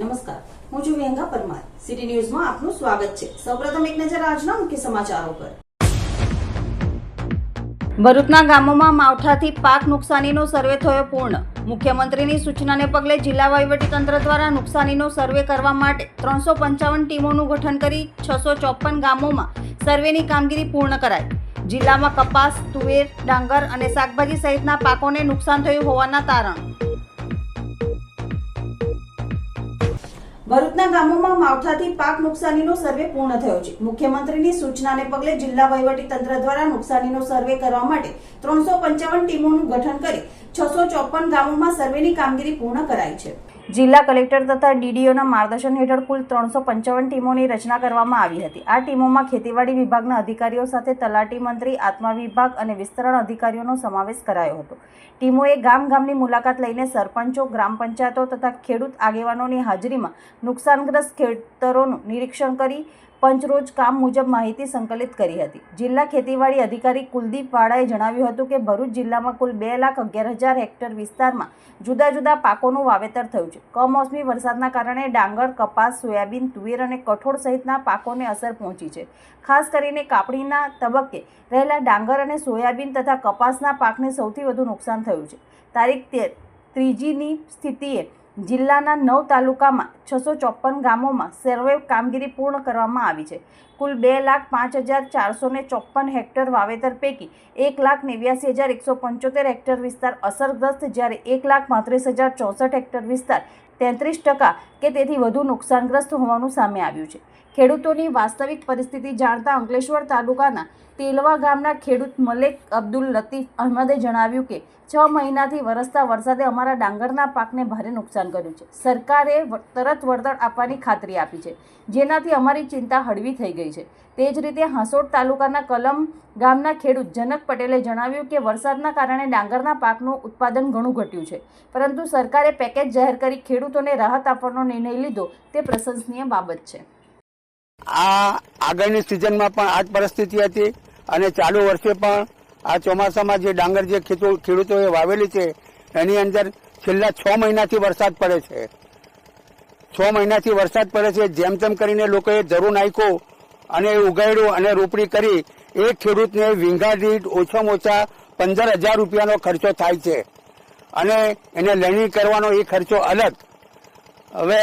નમસ્કાર. હું છું વિહંગા પરમાર. સિટી ન્યૂઝમાં આપનું સ્વાગત છે. સૌપ્રથમ એક નજર આજના મુખ્ય સમાચારો પર. ભરૂચના ગામોમાં માવઠાથી પાક નુકસાનીનો સર્વે થયો પૂર્ણ. મુખ્યમંત્રીની સૂચનાને પગલે જિલ્લા વહીવટીતંત્ર દ્વારા નુકસાનીનો સર્વે કરવા માટે ત્રણસો પંચાવન ટીમોનું ગઠન કરી છસો ચોપન ગામોમાં સર્વેની કામગીરી પૂર્ણ કરાઈ. જિલ્લામાં કપાસ, તુવેર, ડાંગર અને શાકભાજી સહિતના પાકોને નુકસાન થયું હોવાના તારણ. ભરૂચના ગામોમાં માવઠાથી પાક નુકસાનીનો સર્વે પૂર્ણ થયો છે. મુખ્યમંત્રીની સૂચનાને પગલે જિલ્લા વહીવટી તંત્ર દ્વારા નુકસાનીનો સર્વે કરવા માટે ત્રણસો પંચાવન ટીમોનું ગઠન કરી છસો ચોપન ગામોમાં સર્વેની કામગીરી પૂર્ણ કરાઈ છે. જિલ્લા કલેક્ટર તથા ડીડીઓના માર્ગદર્શન હેઠળ કુલ ત્રણસો પંચાવન ટીમોની રચના કરવામાં આવી હતી. આ ટીમોમાં ખેતીવાડી વિભાગના અધિકારીઓ સાથે તલાટી મંત્રી, આત્મા વિભાગ અને વિસ્તરણ અધિકારીઓનો સમાવેશ કરાયો હતો. ટીમોએ ગામ ગામની મુલાકાત લઈને સરપંચો, ગ્રામ પંચાયતો તથા ખેડૂત આગેવાનોની હાજરીમાં નુકસાનગ્રસ્ત ખેતરોનું નિરીક્ષણ કરી પંચરોજ કામ મુજબ માહિતી સંકલિત કરી હતી. જિલ્લા ખેતીવાડી અધિકારી કુલદીપ વાળાએ જણાવ્યું હતું કે, ભરૂચ જિલ્લામાં કુલ બે લાખ અગિયાર હજાર હેક્ટર વિસ્તારમાં જુદા જુદા પાકોનું વાવેતર થયું છે. કમોસમી વરસાદના કારણે ડાંગર, કપાસ, સોયાબીન, તુવેર અને કઠોળ સહિતના પાકોને અસર પહોંચી છે. ખાસ કરીને કાપણીના તબક્કે રહેલા ડાંગર અને સોયાબીન તથા કપાસના પાકને સૌથી વધુ નુકસાન થયું છે. તારીખ તે ત્રીજીની સ્થિતિએ જિલ્લાના નવ તાલુકામાં છસો ચોપન ગામોમાં સર્વે કામગીરી પૂર્ણ કરવામાં આવી છે. કુલ બે લાખ પાંચ હજાર ચારસો ને ચોપન હેક્ટર વાવેતર પૈકી એક લાખ નેવ્યાસી હજાર એકસો પંચોતેર હેક્ટર વિસ્તાર અસરગ્રસ્ત, જ્યારે એક લાખ પાંત્રીસ હજાર ચોસઠ હેક્ટર વિસ્તાર તેત્રીસ ટકા કે તેથી વધુ નુકસાનગ્રસ્ત હોવાનું સામે આવ્યું છે. ખેડૂતોની વાસ્તવિક પરિસ્થિતિ જાણતા અંકલેશ્વર તાલુકાના તેલવા ગામના ખેડૂત મલેક અબ્દુલ લતીફ અહમદે જણાવ્યું કે છ મહિનાથી વરસતા વરસાદે અમારા ડાંગરના પાકને ભારે નુકસાન કર્યું છે. સરકારે તરત વળતર આપવાની ખાતરી આપી છે. જેનાથી અમારી ચિંતા હળવી થઈ ગઈ છે. તે જ રીતે હાંસોડ તાલુકાના કલમ ગામના ખેડૂત જનક પટેલે જણાવ્યું કે વરસાદના કારણે ડાંગરના પાકનું ઉત્પાદન ઘણું ઘટ્યું છે. પરંતુ સરકારે પેકેજ જાહેર કરી ખેડૂતોને રાહત આપવાનો નિર્ણય લીધો તે પ્રશંસનીય બાબત છે. આ આગળની સિઝનમાં પણ આ જ પરિસ્થિતિ હતી અને ચાલુ વર્ષે પણ આ ચોમાસામાં જે ડાંગર જે ખેડૂતોએ વાવેલી છે, એની અંદર છેલ્લા છ મહિનાથી વરસાદ પડે છે. છ મહિનાથી વરસાદ પડે છે જેમ તેમ કરીને લોકોએ જરૂર નાખ્યું અને ઉગાડ્યું અને રોપણી કરી, એ ખેડૂતને વીંઘા દીઠ ઓછામાં ઓછા પંદર હજાર રૂપિયાનો ખર્ચો થાય છે. અને એને લણણી કરવાનો એ ખર્ચો અલગ. હવે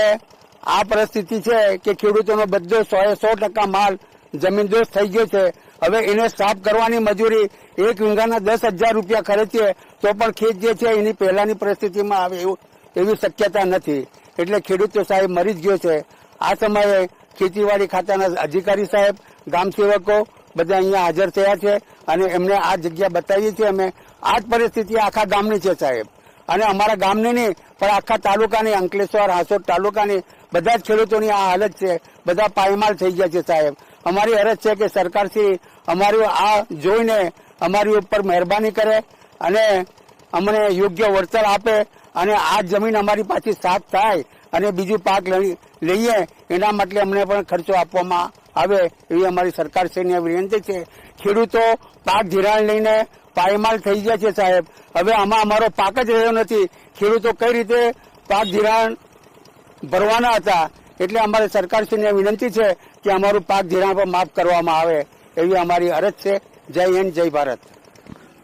આ પરિસ્થિતિ છે કે ખેડૂતોનો બધો સો એ સો ટકા માલ જમીનદોસ્ત થઈ ગયો છે. હવે એને સાફ કરવાની મજૂરી એક વીંઘાના દસ હજાર રૂપિયા ખર્ચીએ તો પણ ખેત જે છે એની પહેલાની પરિસ્થિતિમાં આવે એવું એવી શક્યતા નથી. એટલે ખેડૂતો સાહેબ મરી જ ગયો છે. આ સમયે ખેતીવાડી ખાતાના અધિકારી સાહેબ, ગામ સેવકો બધા અહીંયા હાજર થયા છે અને એમને આ જગ્યા બતાવી છે અમે. આ જ પરિસ્થિતિ આખા ગામની છે સાહેબ. અને અમારા ગામની નહીં, પણ આખા તાલુકાની અંકલેશ્વર, હાસોદ તાલુકાની બધા જ ખેડૂતોની આ હાલત છે. બધા પાયમાલ થઈ ગયા છે સાહેબ. અમારી અરજ છે કે સરકારશ્રી અમારું આ જોઈને અમારી ઉપર મહેરબાની કરે અને અમને યોગ્ય વળતર આપે અને આ જમીન અમારી પાછી સાફ થાય અને બીજું પાક લઈ- લઈએ. એના માટે અમને પણ ખર્ચો આપવામાં આવે એવી અમારી સરકારશ્રીની વિનંતી છે. ખેડૂતો પાક ધિરાણ લઈને પાયમાલ થઈ ગયા છે સાહેબ. હવે આમાં અમારો પાક જ રહ્યો નથી. ખેડૂતો કઈ રીતે પાક ધિરાણ ભરવાના હતા. એટલે અમારે સરકારશ્રીને વિનંતી છે કે અમારું પાક ધિરાણ પર માફ કરવામાં આવે એવી અમારી અરજ છે. જય હિન્દ, જય ભારત.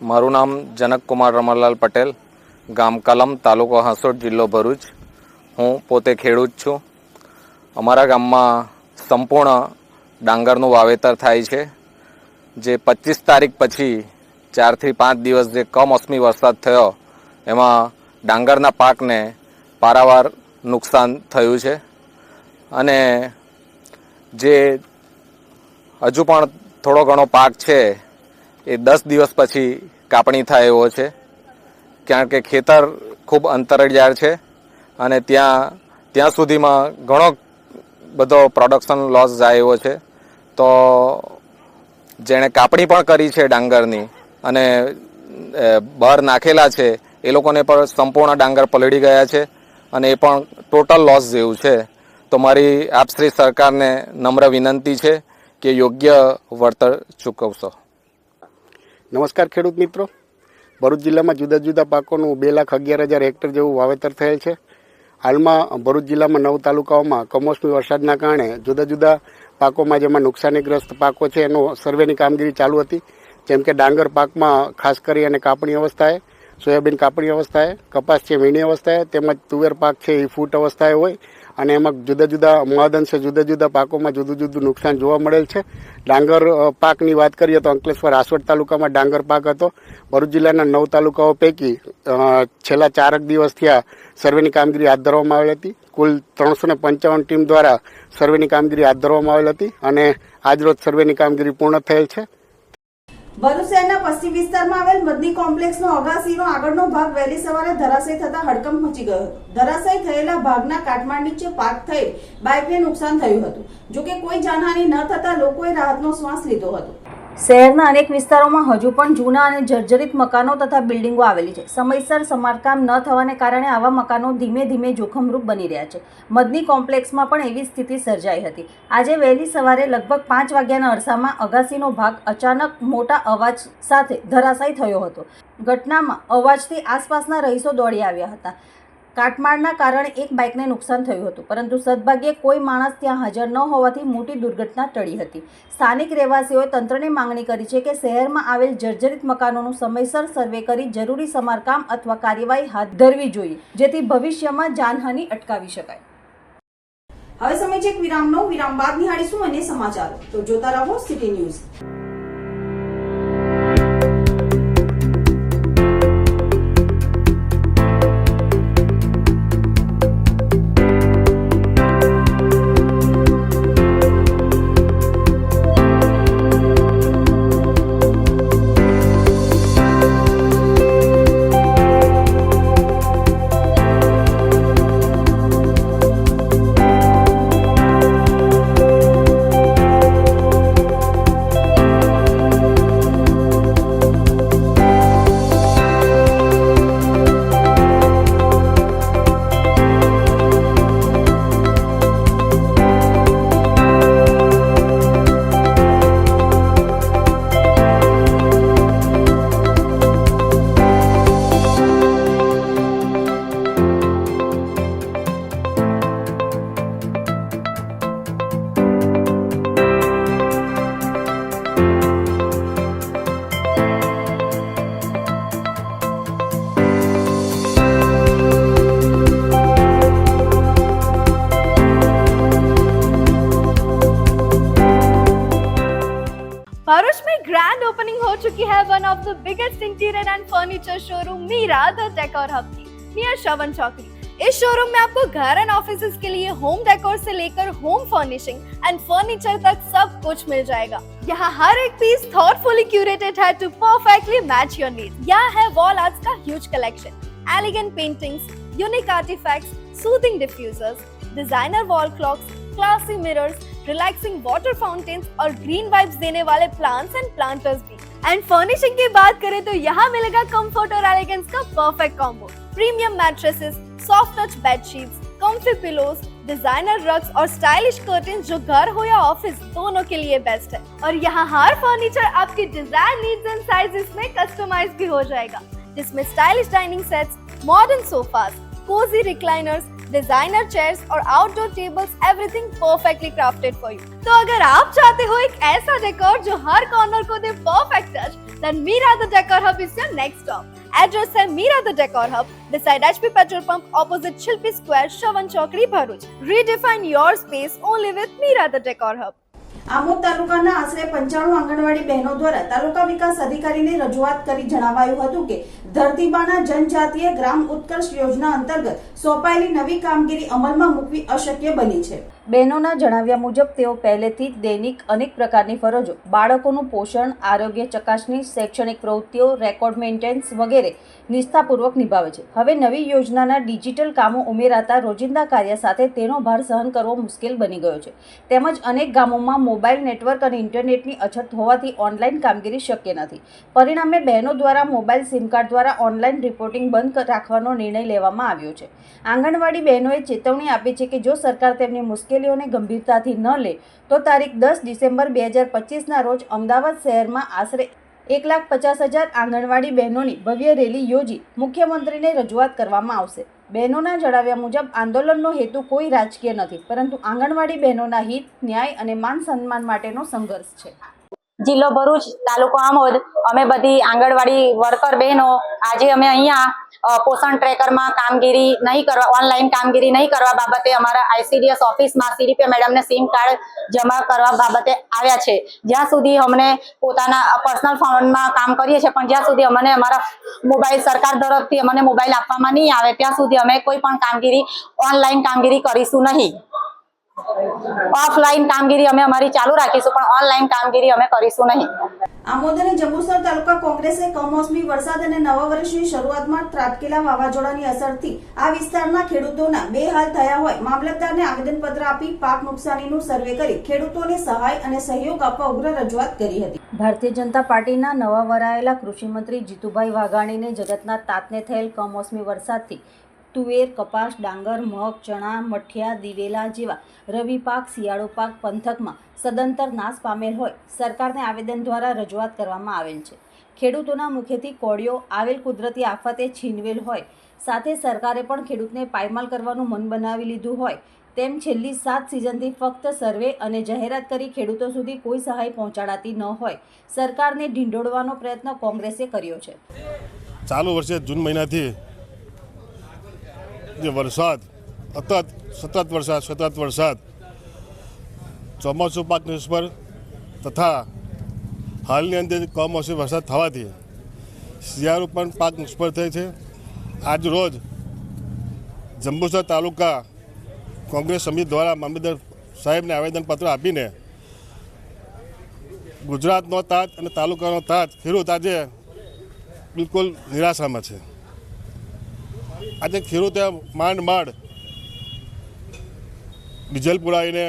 મારું નામ જનકકુમાર રમણલાલ પટેલ, ગામ કલમ, તાલુકો હાંસોડ જિલ્લો ભરૂચ. હું પોતે ખેડૂત છું. અમારા ગામમાં સંપૂર્ણ ડાંગરનું વાવેતર થાય છે. જે પચીસ તારીખ પછી ચારથી પાંચ દિવસ જે કમોસમી વરસાદ થયો, એમાં ડાંગરના પાકને પારાવાર નુકસાન થયું છે. અને જે હજુ પણ થોડો ઘણો પાક છે, એ દસ દિવસ પછી કાપણી થાય એવો છે. કારણ કે ખેતર ખૂબ અંતરિયાળ છે અને ત્યાં ત્યાં સુધીમાં ઘણો બધો પ્રોડક્શન લોસ જાય એવો છે. તો જેણે કાપણી પણ કરી છે ડાંગરની અને બહાર નાખેલા છે, એ લોકોને પણ સંપૂર્ણ ડાંગર પલળી ગયા છે. અને એ પણ ટોટલ લોસ જેવું છે. તો મારી આપશ્રી સરકારને નમ્ર વિનંતી છે કે યોગ્ય વળતર ચૂકવશો. નમસ્કાર ખેડૂત મિત્રો. ભરૂચ જિલ્લામાં જુદા જુદા પાકોનું બે લાખ અગિયાર હજાર હેક્ટર જેવું વાવેતર થયેલ છે. હાલમાં ભરૂચ જિલ્લામાં નવ તાલુકાઓમાં કમોસમી વરસાદના કારણે જુદા જુદા પાકોમાં જેમાં નુકસાનીગ્રસ્ત પાકો છે એનો સર્વેની કામગીરી ચાલુ હતી. જેમ કે ડાંગર પાકમાં ખાસ કરી અને કાપણી અવસ્થાએ સોયાબીન કાપણી અવસ્થાએ, કપાસ છે વીણી અવસ્થાએ, તેમજ તુવેર પાક છે એ ફૂટ અવસ્થાએ હોય. અને એમાં જુદા જુદા મહદઅંશે જુદા જુદા પાકોમાં જુદું જુદું નુકસાન જોવા મળેલ છે. ડાંગર પાકની વાત કરીએ તો અંકલેશ્વર આસવડ તાલુકામાં ડાંગર પાક હતો. ભરૂચ જિલ્લાના નવ તાલુકાઓ પૈકી છેલ્લા ચારક દિવસ આ સર્વેની કામગીરી હાથ ધરવામાં આવેલી હતી. કુલ ત્રણસો ને પંચાવન ટીમ દ્વારા સર્વેની કામગીરી હાથ ધરવામાં આવેલ હતી અને આજરોજ સર્વેની કામગીરી પૂર્ણ થયેલ છે. ભરૂચ પશ્ચિમ વિસ્તારમાં આવેલ મદની કોમ્પ્લેક્સનો અગાસીનો આગળનો ભાગ વહેલી સવારે ધરાશય થતા હડકંપ મચી ગયો ધરાશય થયેલા ભાગના કાટમાળ નીચે પાર્ક થયેલ બાઇકને નુકસાન થયું હતું. જોકે કોઈ જાનહાની ન થતા લોકોએ રાહતનો શ્વાસ લીધો હતો. શહેરના અનેક વિસ્તારોમાં હજુ પણ જૂના અને જર્જરિત મકાનો તથા બિલ્ડિંગો આવેલી છે. સમયસર સમારકામ ન થવાને કારણે આવા મકાનો ધીમે ધીમે જોખમરૂપ બની રહ્યા છે. મદની કોમ્પ્લેક્સમાં પણ એવી સ્થિતિ સર્જાઈ હતી. આજે વહેલી સવારે લગભગ પાંચ વાગ્યાના અરસામાં અગાસીનો ભાગ અચાનક મોટા અવાજ સાથે ધરાશાયી થયો હતો. ઘટનામાં અવાજથી આસપાસના રહીશો દોડી આવ્યા હતા. કાટમાળના કારણે એક બાઇકને નુકસાન થયું હતું, પરંતુ સદભાગ્યે કોઈ માણસ ત્યાં હાજર ન હોવાથી મોટી દુર્ઘટના ટળી હતી. સ્થાનિક રહેવાસીઓએ તંત્રને માંગણી કરી છે કે શહેરમાં આવેલ જર્જરિત મકાનોનું સમયસર સર્વે કરી જરૂરી સમારકામ અથવા કાર્યવાહી હાથ ધરવી જોઈએ, જેથી ભવિષ્યમાં જાનહાનિ અટકાવી શકાય. હવે સમય છે એક વિરામનો. વિરામ બાદ નિહાળીશું અને સમાચારો. તો જોતા રહો city news. ओपनिंग हो चुकी है one of the biggest interior and furniture showroom Meera the decor hub की नियर शवन चौकड़ी इस शोरूम में आपको घर एंड ऑफिस के लिए होम डेकोर से लेकर होम फर्निशिंग एंड फर्नीचर तक सब कुछ मिल जाएगा यहाँ हर एक पीस थॉटफुली क्यूरेटेड है to perfectly match your need यहाँ है वॉल आर्ट्स का huge collection elegant paintings unique artifacts soothing diffusers designer wall clocks classy mirrors relaxing water fountains और ग्रीन वाइब्स देने वाले प्लांट्स एंड प्लांटर्स भी and furnishing की बात करें तो यहाँ मिलेगा कंफर्ट और एलिगेंस का perfect combo premium mattresses soft touch bed sheets comfy pillows designer rugs और स्टाइलिश कर्टन जो घर हो या ऑफ़िस दोनों के लिए बेस्ट है. और यहाँ हर फर्नीचर आपकी डिज़ायर नीड्स एंड साइजेस में कस्टमाइज भी हो जाएगा. जिसमें stylish dining sets modern sofas cosy recliners designer chairs और outdoor tables everything perfectly crafted for you तो अगर आप चाहते हो एक ऐसा डेकोर जो हर कॉर्नर को दे perfect touch then Mira the decor hub is your next stop address है Mira the decor hub beside HP petrol pump, opposite Shilpi Square, Shavan चौकड़ी Bharuch. Redefine your space only with Mira the Decor Hub. Amod તાલુકાના આશરે પંચાણું આંગણવાડી બહેનો દ્વારા તાલુકા વિકાસ અધિકારીને રજૂઆત કરી જણાવાયું હતું કે ધરતીબાના જનજાતીય ગ્રામ ઉત્કર્ષ યોજના અંતર્ગત સોંપાયેલી નવી કામગીરી અમલમાં મૂકવી અશક્ય બની છે. બહેનોના જણાવ્યા મુજબ, તેઓ પહેલેથી જ દૈનિક અનેક પ્રકારની ફરજો, બાળકોનું પોષણ, આરોગ્ય ચકાસણી, શૈક્ષણિક પ્રવૃત્તિઓ, રેકોર્ડ મેન્ટેનન્સ વગેરે નિષ્ઠાપૂર્વક નિભાવે છે. હવે નવી યોજનાના ડિજિટલ કામો ઉમેરાતા રોજિંદા કાર્ય સાથે તેનો ભાર સહન કરવો મુશ્કેલ બની ગયો છે. તેમજ અનેક ગામોમાં મોબાઈલ નેટવર્ક અને ઇન્ટરનેટની અછત હોવાથી ઓનલાઈન કામગીરી શક્ય નથી. પરિણામે બહેનો દ્વારા મોબાઈલ સિમ કાર્ડ દ્વારા ઓનલાઈન રિપોર્ટિંગ બંધ રાખવાનો નિર્ણય લેવામાં આવ્યો છે. આંગણવાડી બહેનોએ ચેતવણી આપી છે કે જો સરકાર તેમની મુશ્કેલીઓને ગંભીરતાથી ન લે, તો તારીખ દસ ડિસેમ્બર બે હજાર પચીસના રોજ અમદાવાદ શહેરમાં આશરે એક લાખ પચાસ હજાર આંગણવાડી બહેનોની ભવ્ય રેલી યોજી મુખ્યમંત્રીને રજૂઆત કરવામાં આવશે. બહેનોના જણાવ્યા મુજબ, આંદોલનનો હેતુ કોઈ રાજકીય નથી, પરંતુ આંગણવાડી બહેનોના હિત, ન્યાય અને માન સન્માન માટેનો સંઘર્ષ છે. જિલ્લો ભરૂચ તાલુકો આમોદ. અમે બધી આંગણવાડી વર્કર બહેનો, આજે અમે અહીંયા પોષણ ટ્રેકરમાં કામગીરી નહીં કરવા ઓનલાઈન કામગીરી નહીં કરવા બાબતે અમારા આઈસીડીએસ ઓફિસમાં સીડીપી મેડમને સિમ કાર્ડ જમા કરવા બાબતે આવ્યા છે. જ્યાં સુધી અમને પોતાના પર્સનલ ફોનમાં કામ કરીએ છીએ, પણ જ્યાં સુધી અમને અમારા મોબાઈલ સરકાર તરફથી અમને મોબાઈલ આપવામાં નહીં આવે, ત્યાં સુધી અમે કોઈ પણ કામગીરી ઓનલાઈન કામગીરી કરીશું નહીં. ઓફલાઈન કામગીરી અમે અમારી ચાલુ રાખીશું, પણ ઓનલાઈન કામગીરી અમે કરીશું નહીં. આમોદ અને જંબુસર તાલુકા કોંગ્રેસે કમોસમી વરસાદ અને નવા વર્ષની શરૂઆતમાં ત્રાટકેલા વાવાઝોડાની અસરથી આ વિસ્તારના ખેડૂતોના બે હાલ થયા હોય. મામલતદારને આવેદનપત્ર આપી પાક નુકસાનીનું સર્વે કરી ખેડૂતોને સહાય અને સહયોગ આપવા ઉગ્ર રજૂઆત કરી હતી. ભારતીય જનતા પાર્ટીના નવા વરાયેલા કૃષિમંત્રી જીતુભાઈ વાઘાણીને જગતના તાતને થયેલ કમોસમી વરસાદથી તુવેર, કપાસ, ડાંગર, મગ, ચણા, મઠિયા, દિવેલા જેવા રવિ પાક, શિયાળો પાક પંથકમાં સદંતર નાશ પામેલ હોય. સરકારને આવેદન દ્વારા રજૂઆત કરવામાં આવેલ છે. ખેડૂતોના મુખેથી કોળીઓ આવેલ કુદરતી આફતે છીનવેલ હોય. સાથે સરકારે પણ ખેડૂતને પાયમાલ કરવાનું મન બનાવી લીધું હોય. તેમ છેલ્લી સાત સિઝનથી ફક્ત સર્વે અને જાહેરાત કરી ખેડૂતો સુધી કોઈ સહાય પહોંચાડાતી ન હોય. સરકારને ઢીંડોળવાનો પ્રયત્ન કોંગ્રેસે કર્યો છે. ચાલુ વર્ષે જૂન મહિનાથી જે વરસાદ સતત સતત વરસાદ સતત વરસાદ. ચોમાસું પાક નિષ્ફળ તથા હાલની અંદર કમોસમી વરસાદ થવાથી શિયાળુ પણ પાક નિષ્ફળ થાય છે. આજ રોજ જંબુસર તાલુકા કોંગ્રેસ સમિતિ દ્વારા મામલતદાર સાહેબને આવેદનપત્ર આપીને ગુજરાતનો તાજ અને તાલુકાનો તાજ ખેડૂત આજે બિલકુલ નિરાશામાં છે. આજે ખેડૂતે માંડ માંડ ડીઝલ પુરાવીને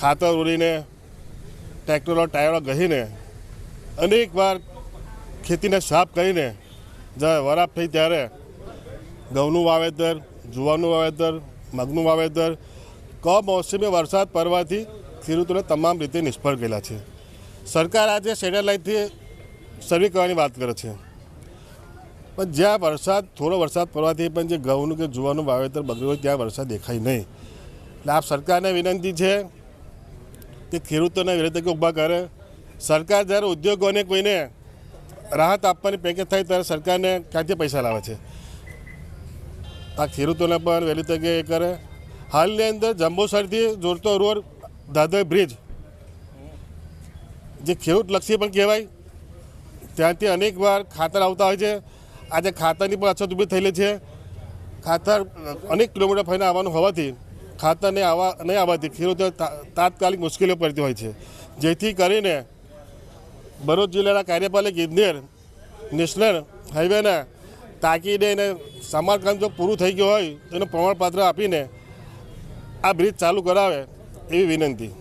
ખાતર ઉડીને ટ્રેક્ટરો ટાયરો ગહીને, અનેક વાર ખેતીને સાફ કરીને જ્યારે વરાપ થઈ ત્યારે ઘઉંનું વાવેતર, જુવારનું વાવેતર, મગનું વાવેતર, કમોસમી વરસાદ પડવાથી ખેડૂતોને તમામ રીતે નિષ્ફળ ગયેલા છે. સરકાર આજે સેટેલાઇટથી સર્વે કરવાની વાત કરે છે. પણ જ્યાં વરસાદ, થોડો વરસાદ પડવાથી પણ જે ઘઉંનું કે જુવાનું વાવેતર બગડ્યું હોય ત્યાં વરસાદ દેખાય નહીં. એટલે આપ સરકારને વિનંતી છે કે ખેડૂતોને વિરોધકો ઊભા કરે. સરકાર જ્યારે ઉદ્યોગોને કોઈને રાહત આપવાની પેકેજ થાય ત્યારે સરકારને ક્યાંથી પૈસા લાવે છે? આ ખેડૂતોને પણ વહેલી તકે એ કરે. હાલની અંદર જંબુસરથી જોડતો રોડ દાદર બ્રિજ, જે ખેડૂતલક્ષી પણ કહેવાય, ત્યાંથી અનેક વાર ખાતર આવતા હોય છે. આજે ખાતરની પણ અછત ઊભી થયેલી છે. ખાતર અનેક કિલોમીટર ફરીને આવવાનું હોવાથી ખાતર નહીં આવવા નહીં આવવાથી ખેડૂતો તાત્કાલિક મુશ્કેલીઓ પડતી હોય છે. જેથી કરીને ભરૂચ જિલ્લાના કાર્યપાલક ઇજનેર, નેશનલ હાઈવેના તાકીદે એને સમારકામ જો પૂરું થઈ ગયું હોય તો એનું પ્રમાણપત્ર આપીને આ બ્રિજ ચાલુ કરાવે એવી વિનંતી.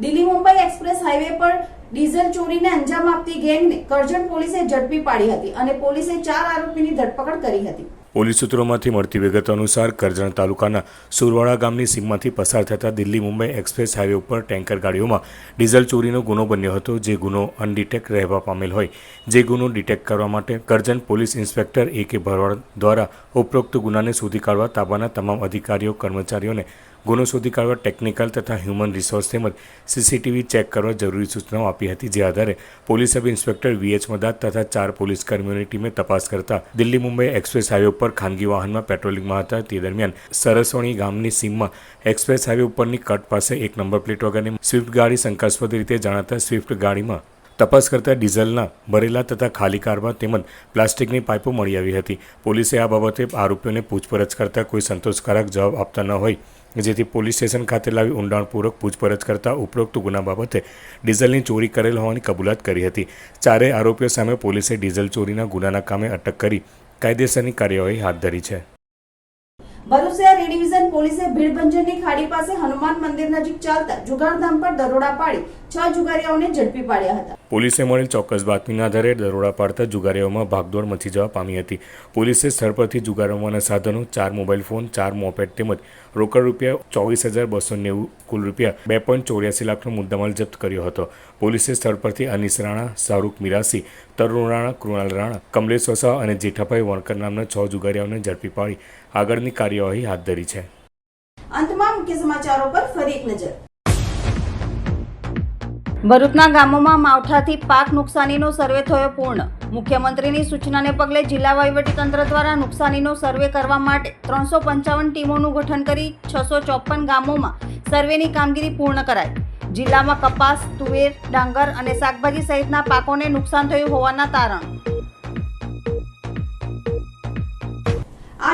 દિલ્હી મુંબઈ એક્સપ્રેસ હાઈવે પર ડીઝલ ચોરીને અંજામ આપતી ગેંગને કરજણ પોલીસે ઝડપી પાડી હતી અને પોલીસે ચાર આરોપીની ધરપકડ કરી હતી. પોલીસ સૂત્રોમાંથી મળતી વિગતો અનુસાર કરજણ તાલુકાના સુરવાડા ગામની સીમમાંથી પસાર થતા દિલ્હી મુંબઈ એક્સપ્રેસ હાઈવે ઉપર ટેન્કર ગાડીઓમાં ડીઝલ ચોરીનો ગુનો બન્યો હતો, જે ગુનો અનડિટેક્ટ રહેવા પામેલ હોય. જે ગુનો ડિટેક્ટ કરવા માટે કરજણ પોલીસ ઇન્સ્પેક્ટર એ કે ભરવાડ દ્વારા ઉપરોક્ત ગુનાને શોધી કાઢવા તાબાના તમામ અધિકારીઓ, કર્મચારીઓને ગુનો શોધી કાઢવા ટેકનિકલ તથા હ્યુમન રિસોર્સ તેમજ સીસીટીવી ચેક કરવા જરૂરી સૂચનાઓ આપી હતી. જે આધારે પોલીસ સબ ઇન્સ્પેક્ટર વીએચ મદાદ તથા ચાર પોલીસ કર્મીઓની ટીમે તપાસ કરતા દિલ્હી મુંબઈ એક્સપ્રેસ હાઈવે ઉપર ખાનગી વાહનમાં પેટ્રોલિંગમાં હતા. તે દરમિયાન સરસવણી ગામની સીમમાં એક્સપ્રેસ હાઈવે ઉપરની કટ પાસે એક નંબર પ્લેટ વગરની સ્વિફ્ટ ગાડી શંકાસ્પદ રીતે જાણાતા સ્વિફ્ટ ગાડીમાં તપાસ કરતા ડીઝલના ભરેલા તથા ખાલી કારમાં તેમજ પ્લાસ્ટિકની પાઇપો મળી આવી હતી. પોલીસે આ બાબતે આરોપીઓને પૂછપરછ કરતા કોઈ સંતોષકારક જવાબ આપતા ન હોય જેથી પોલીસ સ્ટેશન ખાતે લાવી ઊંડાણપૂર્વક પૂછપરછ કરતા ઉપરોક્ત ગુના બાબતે ડીઝલની ચોરી કરેલ હોવાની કબૂલાત કરી હતી. ચારેય આરોપીઓ સામે પોલીસે ડીઝલ ચોરીના ગુનાના કામે અટક કરી કાયદેસરની કાર્યવાહી હાથ ધરી છે. ભરૂચ પોલીસે ભીડભંજનની ખાડી પાસે હનુમાન મંદિર નજીક ચાલતા જુગારધામ પર દરોડા પાડી છ જુગારીઓને ઝડપી પાડ્યા હતા. પોલીસે મળેલ ચોક્કસ બાતમીના આધારે દરોડા પાડતા જુગારીઓમાં ભાગદોડ મચી જવા પામી હતી. પોલીસે સ્થળ પરથી જુગારવાના સાધનો, ચાર મોબાઈલ ફોન, ચાર મોપેડ તેમજ રોકડ રૂપિયા ચોવીસ હજાર બસો નેવું કુલ રૂપિયા બે પોઈન્ટ ચોર્યાસી લાખનો મુદ્દામાલ જપ્ત કર્યો હતો. પોલીસે સ્થળ પરથી અનિસ રાણા, શાહરૂખ મિરાસી, તરુણ રાણા, કૃણાલ રાણા, કમલેશ વસાવા અને જેઠાભાઈ વણકર નામના છ જુગારીઓને ઝડપી પાડી આગળની કાર્યવાહી હાથ ધરી છે. મુખ્ય સમાચારો પર ફરી એક નજર. ભરૂચના ગામોમાં માવઠાથી પાક નુકસાનીનો સર્વે થયો પૂર્ણ. મુખ્યમંત્રીની સૂચનાને પગલે જિલ્લા વહીવટીતંત્ર દ્વારા નુકસાનીનો સર્વે કરવા માટે ત્રણસો પંચાવન ટીમોનું ગઠન કરી છસો ચોપન ગામોમાં સર્વેની કામગીરી પૂર્ણ કરાઈ. જિલ્લામાં કપાસ, તુવેર, ડાંગર અને શાકભાજી સહિતના પાકોને નુકસાન થયું હોવાના તારણ.